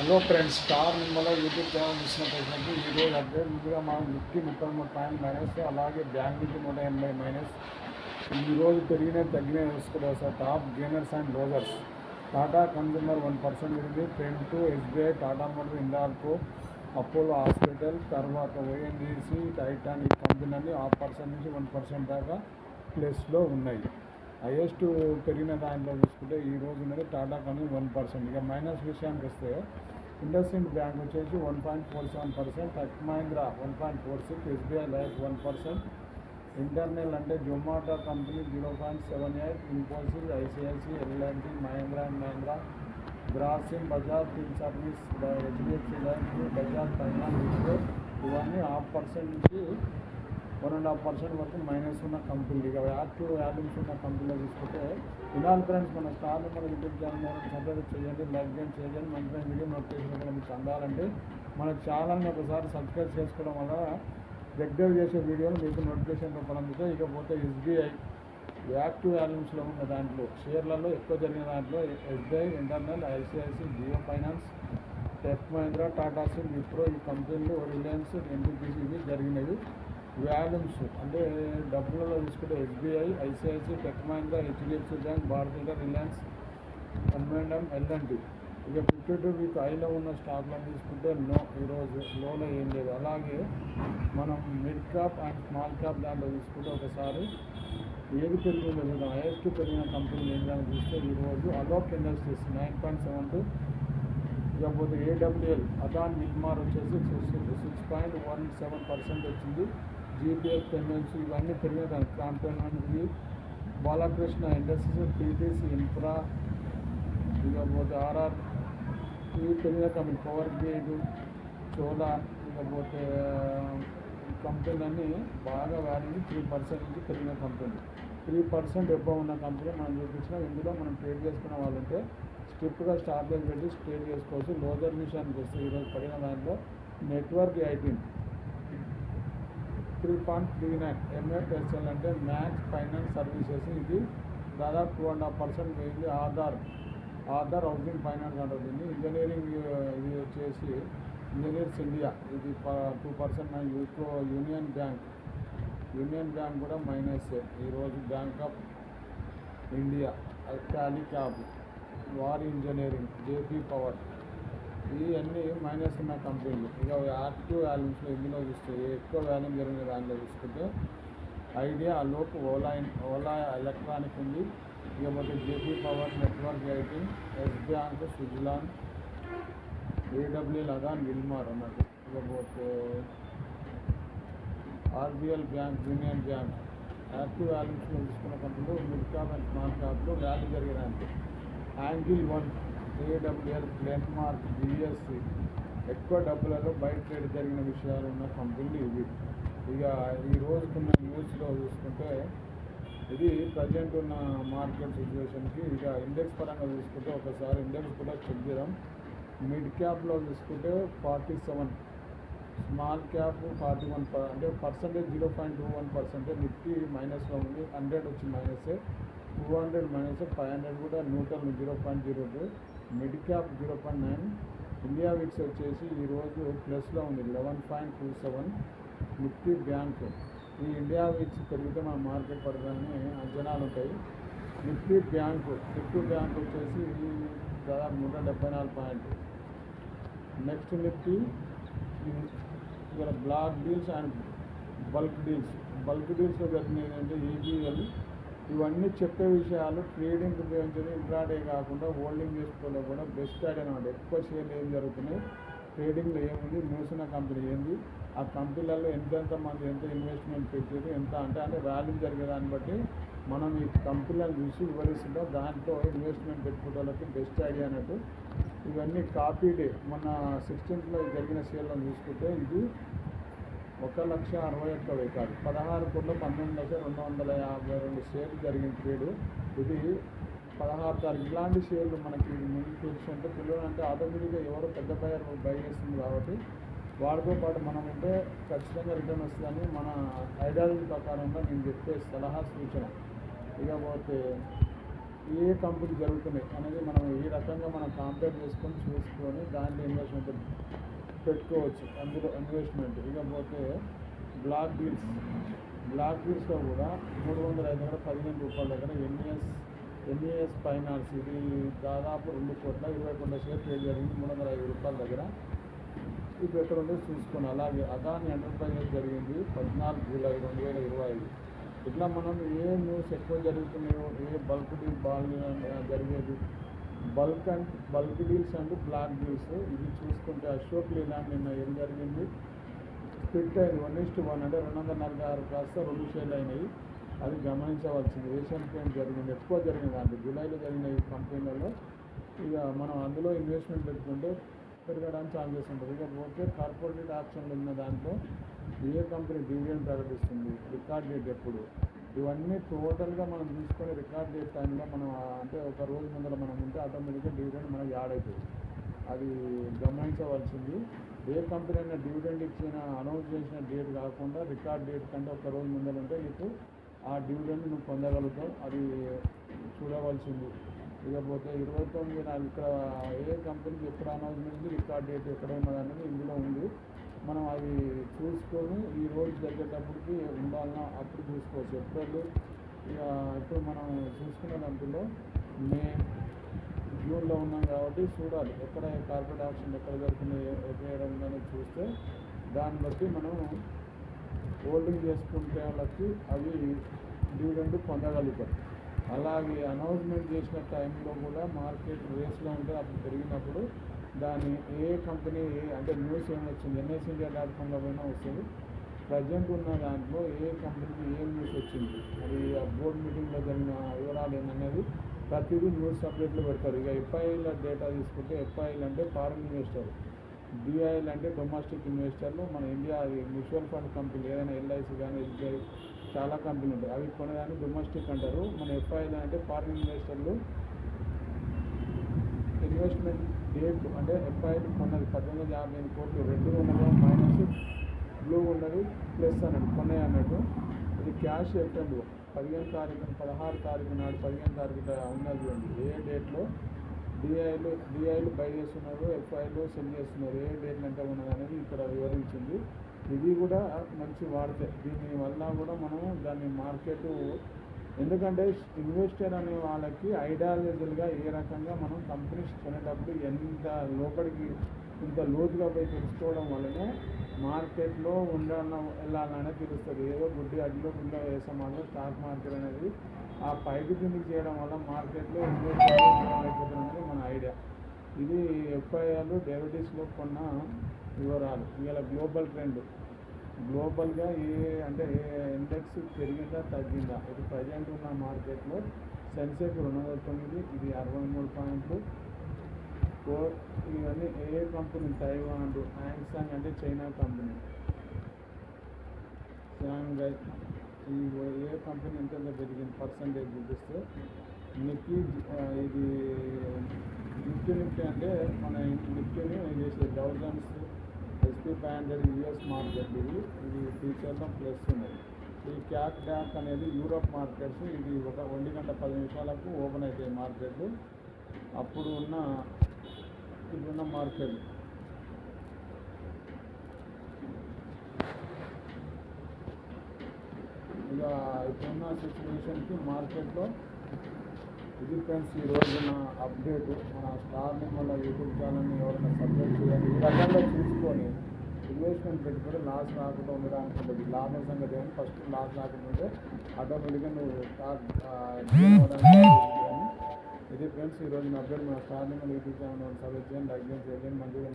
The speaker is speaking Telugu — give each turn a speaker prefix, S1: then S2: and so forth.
S1: హలో ఫ్రెండ్స్ స్టార్ నిమ్మలో యూట్యూబ్ ఛానల్ చూసినట్టు ఈరోజు అప్డేట్ ముందుగా మనం నిఫ్టీ ముప్పై మూడు పాయింట్ మైనస్ అలాగే బ్యాంక్ నిఫ్టీ నూట ఎనభై మైనస్ ఈరోజు పెరిగిన తగ్గిన చూసుకోలేదు sir? Top gainers and losers Tata consumer one percent పెరిగింది. ట్రెండ్ ఎస్బీఐ టాటా మోటార్ ఇండార్కో అపోలో హాస్పిటల్ తర్వాత ఓఎన్డీసీ టైటాన్ ఈ కంపెనీలన్నీ హాఫ్ పర్సెంట్ నుంచి వన్ పర్సెంట్ దాకా ప్లస్లో ఉన్నాయి. హైయెస్ట్ పెరిగిన దాంట్లో చూసుకుంటే ఈ రోజు ఉన్నది టాటా కంపెనీ వన్ పర్సెంట్. ఇక మైనస్ విషయానికి వస్తే ఇండస్ ఇండ్ బ్యాంక్ వచ్చేసి one point four seven percent tech Mahindra one point four six SBI life one percent internal అంటే Zomato company zero point seven eight Infosys ICICI L and T Mahindra and Mahindra Grasim Bajaj fill service HDFC life Bajaj finance ఇవన్నీ హాఫ్ పర్సెంట్ నుంచి వన్ అండ్ హాఫ్ పర్సెంట్ వరకు మైనస్ ఉన్న కంపెనీలు ఇక యాక్టివ్ యాడింగ్స్ ఉన్న కంపెనీలో తీసుకుంటే ఇలాంటి ఫ్రెండ్స్ మన స్టార్ మన యూట్యూబ్ ఛానల్ సబ్స్క్రైబ్ చేయండి లైక్ చేయండి చేయండి. మంచిగా వీడియో నోటిఫికేషన్ కూడా మీకు అందాలంటే మన ఛానల్ని ఒకసారి సబ్స్క్రైబ్ చేసుకోవడం వల్ల రెగ్యులర్ చేసే వీడియోలు మీకు నోటిఫికేషన్ రూపంలో అందుతాయి. ఇకపోతే ఎస్బీఐ యాక్టివ్ యాడింగ్స్లో ఉన్న దాంట్లో షేర్లలో ఎక్కువ జరిగిన దాంట్లో SBI internal ICICI Jio finance tech Mahindra Tata SIM Wipro ఈ కంపెనీలు రిలయన్స్ ఎన్టీపీసీ జరిగినవి. వాల్యూమ్స్ అంటే డబ్బులలో తీసుకుంటే SBI ICICI tech Mahindra HDFC bank Bharatiya Reliance M and M L and T. ఇక ఫిఫ్టీ టూ వీక్ ఐలో ఉన్న స్టాక్లను తీసుకుంటే నో ఈరోజు లోలో ఏం లేదు. అలాగే మనం mid cap and small cap దాంట్లో తీసుకుంటే ఒకసారి ఏది పెరిగిందో లేదు హైయెస్ట్ పెరిగిన కంపెనీ ఏంటని చూస్తే ఈరోజు Alok industries nine point seven two ఇకపోతే ఏడబ్ల్యూఎల్ అదాన్ మిల్మార్ వచ్చేసి six point one seven percent వచ్చింది. జీపీఎఫ్ పెమెంట్స్ ఇవన్నీ పెరిగిన అనేది బాలకృష్ణ ఇండస్ట్రీస్ టీటీసీ ఇన్ఫ్రా ఇకపోతే ఆర్ఆర్ ఇవి పెరిగిన కంపెనీ పవర్ గ్రేడ్ చోలా ఇకపోతే కంపెనీలన్నీ బాగా వాల్యూ త్రీ పర్సెంట్ నుంచి పెరిగిన కంపెనీ. త్రీ పర్సెంట్ ఎక్కువ ఉన్న కంపెనీ మనం చూపించిన. ఇందులో మనం ట్రేడ్ చేసుకున్న వాళ్ళంటే స్ట్రిప్గా స్టాప్ పెట్టి ట్రేడ్ చేసుకోవచ్చు. లోజర్ విషయానికి వస్తే ఈరోజు పడిన దాంట్లో network eighteen three point three nine MFSL అంటే మ్యాక్స్ ఫైనాన్స్ సర్వీసెస్. ఇది దాదాపు టూ అండ్ హాఫ్ పర్సెంట్ పోయింది ఆధార్. ఆధార్ హౌసింగ్ ఫైనాన్స్ అంటుంది ఇంజనీరింగ్ ఇది వచ్చేసి ఇంజనీర్స్ ఇండియా. ఇది two percent UCO union bank. Union bank కూడా మైనస్ ఈరోజు బ్యాంక్ ఆఫ్ ఇండియా టాలీ క్యాబ్. War engineering JP power. ఇవన్నీ మైనస్ ఉన్న కంపెనీలు ఇక యాక్టివ్ వాల్యూమ్స్లో ఇందులో చూస్తే ఎక్కువ వాల్యూమ్ జరిగిన దాంట్లో చూసుకుంటే ఐడియా అలోక్ ఓలా ఓలా ఎలక్ట్రానిక్ ఉంది. ఇకపోతే JP power network IT yes bank Suzlon AWL Adani Wilmar అన్నట్టు. ఇకపోతే RBL bank union bank. Active వాల్యూమ్స్లో తీసుకున్న కంపెనీలు మిడ్ క్యాప్ అండ్ స్మాల్ క్యాప్లో వాల్యూ జరిగినాయి Angel one AWL Glenmark BSC ఎక్కువ డబ్బులలో బయట ట్రేడ్ జరిగిన విషయాలు ఉన్న కంపెనీలు ఇవి ఇక ఈ రోజుకున్న న్యూస్లో చూసుకుంటే ఇది ప్రజెంట్ ఉన్న మార్కెట్ సిచ్యువేషన్కి ఇక ఇండెక్స్ పరంగా చూసుకుంటే ఒకసారి ఇండెక్స్ కూడా చెక్ చేద్దాం. మిడ్ క్యాప్లో చూసుకుంటే forty seven small cap forty one అంటే percentage zero point two one percentage Nifty మైనస్లో ఉంది హండ్రెడ్ వచ్చి minus two hundred minus five hundred కూడా neutral zero point zero two. Mid cap zero point nine India VIX వచ్చేసి ఈరోజు ప్లస్లో ఉంది eleven point two seven Nifty bank ఈ ఇండియా విక్స్ పెరిగితే మన మార్కెట్ పడదని అంచనాలు ఉంటాయి. నిఫ్టీ బ్యాంకు నిఫ్టీ బ్యాంక్ వచ్చేసి దాదాపు నూట డెబ్బై నాలుగు పాయింట్ నెక్స్ట్ నిఫ్టీ ఇక్కడ block deals and bulk deals bulk డీల్స్లో జరిగినవి ఏంటంటే ఈబీఎల్ ఇవన్నీ చెప్పే విషయాలు ట్రేడింగ్ ఉపయోగించడం ఇంట్రాడే కాకుండా హోల్డింగ్ చేసుకోవడం కూడా బెస్ట్ ఐడియా అనమాట ఎక్కువ షేర్లు ఏం జరుగుతున్నాయి? ట్రేడింగ్లో ఏముంది? మూసిన కంపెనీ ఏంది? ఆ కంపెనీలలో ఎంతెంత మంది ఎంత ఇన్వెస్ట్మెంట్ పెట్టారు ఎంత అంటే అంటే వాల్యూ జరిగే దాన్ని బట్టి మనం ఈ కంపెనీలను చూసి వివరిస్తుంటాం దాంట్లో ఇన్వెస్ట్మెంట్ పెట్టుకోవడానికి బెస్ట్ ఐడియా అన్నట్టు. ఇవన్నీ కాపీడే మన సిక్స్టీన్త్లో జరిగిన షేర్లను చూసుకుంటే ఇది ఒక లక్ష అరవై ఒక్క వెయ్యి పదహారు కోట్ల పంతొమ్మిది లక్షల రెండు వందల యాభై రెండు షేర్లు జరిగిన ట్రేడు. ఇది పదహారు తారీఖు. ఇలాంటి షేర్లు మనకి ముందు చూసుకుంటే పిల్లలు అంటే ఆటోమేటిక్గా ఎవరో పెద్ద బయర్ బై చేస్తుంది కాబట్టి వాడితో పాటు మనం ఉంటే ఖచ్చితంగా రిటర్న్ వస్తుందని మన ఐడియాలజీ ప్రకారంగా నేను చెప్పే సలహా సూచన. ఇకపోతే ఏ కంపెనీ జరుగుతున్నాయి అనేది మనం ఏ రకంగా మనం కాంపేర్ చేసుకొని చూసుకొని దాంట్లో ఇన్వెస్ట్మెంట్ పెట్టుకోవచ్చు. అందులో ఇన్వెస్ట్మెంట్. ఇకపోతే బ్లాక్ డీల్స్. బ్లాక్ డీల్స్లో కూడా మూడు వందల ఐదు వందల పదిహేను రూపాయల దగ్గర ఎన్ఈఎస్ ఎన్ఈఎస్ ఫైనాన్స్. ఇది దాదాపు రెండు కోట్ల ఇరవై కొండ షేర్ ట్రేడ్ జరిగింది మూడు వందల ఐదు రూపాయల దగ్గర. ఈ ఎక్కడ ఉందో అలాగే అదాని ఎంటర్ప్రైజెస్ జరిగింది పద్నాలుగు జూలై రెండు వేల ఇరవై ఐదు. ఇట్లా మనం ఏ న్యూస్ ఎక్కువ జరుగుతున్నాయో ఏ బల్క్ డీల్ బాల్ జరిగేది bulk and bulk deals and block deals. ఇవి చూసుకుంటే అశోక్ లీలాండ్ నిన్న ఏం జరిగింది? స్ప్లిట్ అయింది వన్ ఇస్ట్ వన్ అంటే రెండు వందల నలభై ఆరు కాస్త రెండు షేర్లు అయినాయి. అది గమనించవలసింది. ఏషియన్ పెయింట్ జరిగింది ఎక్కువ జరిగింది. అంటే జూలైలో జరిగిన ఈ కంపెనీలలో ఇక మనం అందులో ఇన్వెస్ట్మెంట్ పెట్టుకుంటే పెరగడానికి ఛాన్సెస్ ఉంటుంది ఇకపోతే కార్పొరేట్ ఆప్షన్లు ఉన్న దాంట్లో ఏ కంపెనీ డివిడెండ్ ప్రకటిస్తుంది? రికార్డ్ డేట్ ఎప్పుడు? ఇవన్నీ టోటల్గా మనం తీసుకొని రికార్డ్ చేసే టైంలో మనం అంటే ఒక రోజు ముందర మనం ఉంటే ఆటోమేటిక్గా డివిడెండ్ మనకి యాడ్ అవుతుంది. అది గమనించవలసింది. ఏ కంపెనీ అయినా డివిడెండ్ ఇచ్చిన అనౌన్స్ చేసిన డేట్ కాకుండా రికార్డ్ డేట్ కంటే ఒక రోజు ముందర ఉంటే నీకు ఆ డివిడెండ్ నువ్వు పొందగలుగుతావు. అది చూడవలసింది. ఇకపోతే ఇరవై తొమ్మిది నాలుగు ఇక్కడ ఏ కంపెనీకి ఎప్పుడు అనౌన్స్మెంట్ ఉంది రికార్డ్ డేట్ ఎక్కడ ఉన్నది అనేది ఇందులో ఉంది. మనం అవి చూసుకొని ఈ రోజు జరిగేటప్పటికి ఉండాలన్నా అప్పుడు చూసుకోవచ్చు. ఏప్రిల్ ఇక ఇప్పుడు మనం చూసుకున్న దాంట్లో మే జూన్లో ఉన్నాం కాబట్టి చూడాలి. ఎక్కడ కార్బన్ డైఆక్సైడ్ ఎక్కడ జరుగుతుంది ఎక్కడ ఉందని చూస్తే దాన్ని బట్టి మనం హోల్డింగ్ చేసుకుంటే వాళ్ళకి అవి డివిడెండ్ పొందగలుగుతారు. అలాగే అనౌన్స్మెంట్ చేసిన టైంలో కూడా మార్కెట్ రేస్లో ఉంటే అప్పుడు పెరిగినప్పుడు దాన్ని ఏ కంపెనీ ఏ అంటే న్యూస్ ఏమొచ్చింది ఎన్ఎస్ ఇండియా డాట్ కామ్లో పోయినా వస్తుంది. ప్రజెంట్ ఉన్న దాంట్లో ఏ కంపెనీకి ఏ న్యూస్ వచ్చింది? అది ఆ బోర్డ్ మీటింగ్లో జరిగిన వివరాలు ఏంటనేది ప్రతిదీ న్యూస్ అప్డేట్లో పెడతారు. ఇక ఎఫ్ఐఎల్ డేటా తీసుకుంటే ఎఫ్ఐఎల్ అంటే ఫారిన్ ఇన్వెస్టర్ డిఐఎల్ అంటే డొమెస్టిక్ ఇన్వెస్టర్లు మన ఇండియా మ్యూచువల్ ఫండ్ కంపెనీ ఏదైనా ఎల్ఐసి కానీ ఎస్బీఐ చాలా కంపెనీలు ఉంటాయి. అవి కొనేదాన్ని డొమెస్టిక్ అంటారు. మన ఎఫ్ఐఎల్ అంటే ఫారిన్ ఇన్వెస్టర్లు ఇన్వెస్ట్మెంట్ డేట్ అంటే ఎఫ్ఐఆర్ కొన్నది పద్దెనిమిది వందల యాభై ఎనిమిది కోట్లు. రెడ్ ఉన్నది మైనస్ బ్లూ ఉన్నది ప్లస్ అన్నట్టు కొన్నాయి అన్నట్టు. ఇది క్యాష్ ఎఫ్ఎండ్ పదిహేను తారీఖు పదహారు తారీఖు నాడు పదిహేను తారీఖు ఉన్నది చూడండి. ఏ డేట్లో? డిఐలు డిఐలు బై చేస్తున్నారు ఎఫ్ఐలు సెల్ చేస్తున్నారు. ఏ డేట్లు ఎంత ఉన్నది అనేది ఇక్కడ వివరించింది. ఇది కూడా మంచి వాడితే దీని వల్ల కూడా మనం దాన్ని మార్కెట్ ఎందుకంటే ఇన్వెస్టర్ అనే వాళ్ళకి ఐడియాలజీలుగా ఏ రకంగా మనం కంపెనీస్ కొనేటప్పుడు ఎంత లోపలికి ఇంత లోతుగా పోయి తెలుసుకోవడం వల్లనే మార్కెట్లో ఉండాలన్న వెళ్ళాలనే తెలుస్తుంది. ఏదో గుడ్డి అడ్లో గుడ్డ వేసే మాత్రం స్టాక్ మార్కెట్ అనేది ఆ పైకి కిందికి చేయడం వల్ల మార్కెట్లో ఇన్వెస్ట్ అయిపోతున్నది మన ఐడియా ఇది ఎఫ్ఐఆర్లు డెరివేటివ్స్లో కొన్న వివరాలు. ఇవాళ గ్లోబల్ ట్రెండ్ గ్లోబల్గా ఏ అంటే ఏ ఇండెక్స్ పెరిగిందా తగ్గిందా? ఇది ప్రజెంట్ ఉన్న మార్కెట్లో సెన్సెక్ రెండు వందల తొమ్మిది ఇది అరవై మూడు పాయింట్లు. ఫోర్ ఇవన్నీ ఏ కంపెనీ తైవాన్ హ్యాంగ్సాంగ్ అంటే చైనా కంపెనీ షాంఘై ఈ ఏ కంపెనీ ఎంత పెరిగింది? పర్సంటేజ్ చూపిస్తే. నిఫ్టీ ఇది నిఫ్టీ నిఫ్టీ అంటే మన నిఫ్టీని చేసే thousands SP five hundred US market ఇది. ఇది ఫ్యూచర్లో ప్లస్ ఉన్నది. ఈ క్యాక్ డ్యాక్ అనేది యూరోప్ మార్కెట్స్ ఇది ఒక ఒంటి గంట పది నిమిషాలకు ఓపెన్ అవుతాయి మార్కెట్లు అప్పుడు ఉన్న ఇప్పుడున్న మార్కెట్ ఇక ఇప్పుడున్న సిచ్యువేషన్కి మార్కెట్లో ఇది ఫ్రెండ్స్ ఈ రోజున అప్డేట్ మన స్టార్ని మన యూట్యూబ్ ఛానల్ని ఎవరైనా సబ్స్క్రైబ్ చేయాలి. ఈ రకంగా చూసుకొని ఇన్వెస్ట్మెంట్ పెట్టుకొని లాస్ రాకుండా ఉండడానికి ఉంటుంది లాభం సంగతి ఏమి ఫస్ట్ లాస్ రాకుండా ఉంటే ఆటోమేటిక్గా నువ్వు స్టార్ట్ ఇది ఫ్రెండ్స్ ఈ నా పేరు మన స్టార్ని మన యూట్యూబ్ ఛానల్ సబ్స్క్రైబ్ చేయండి లైక్ చేయండి. మంచిగా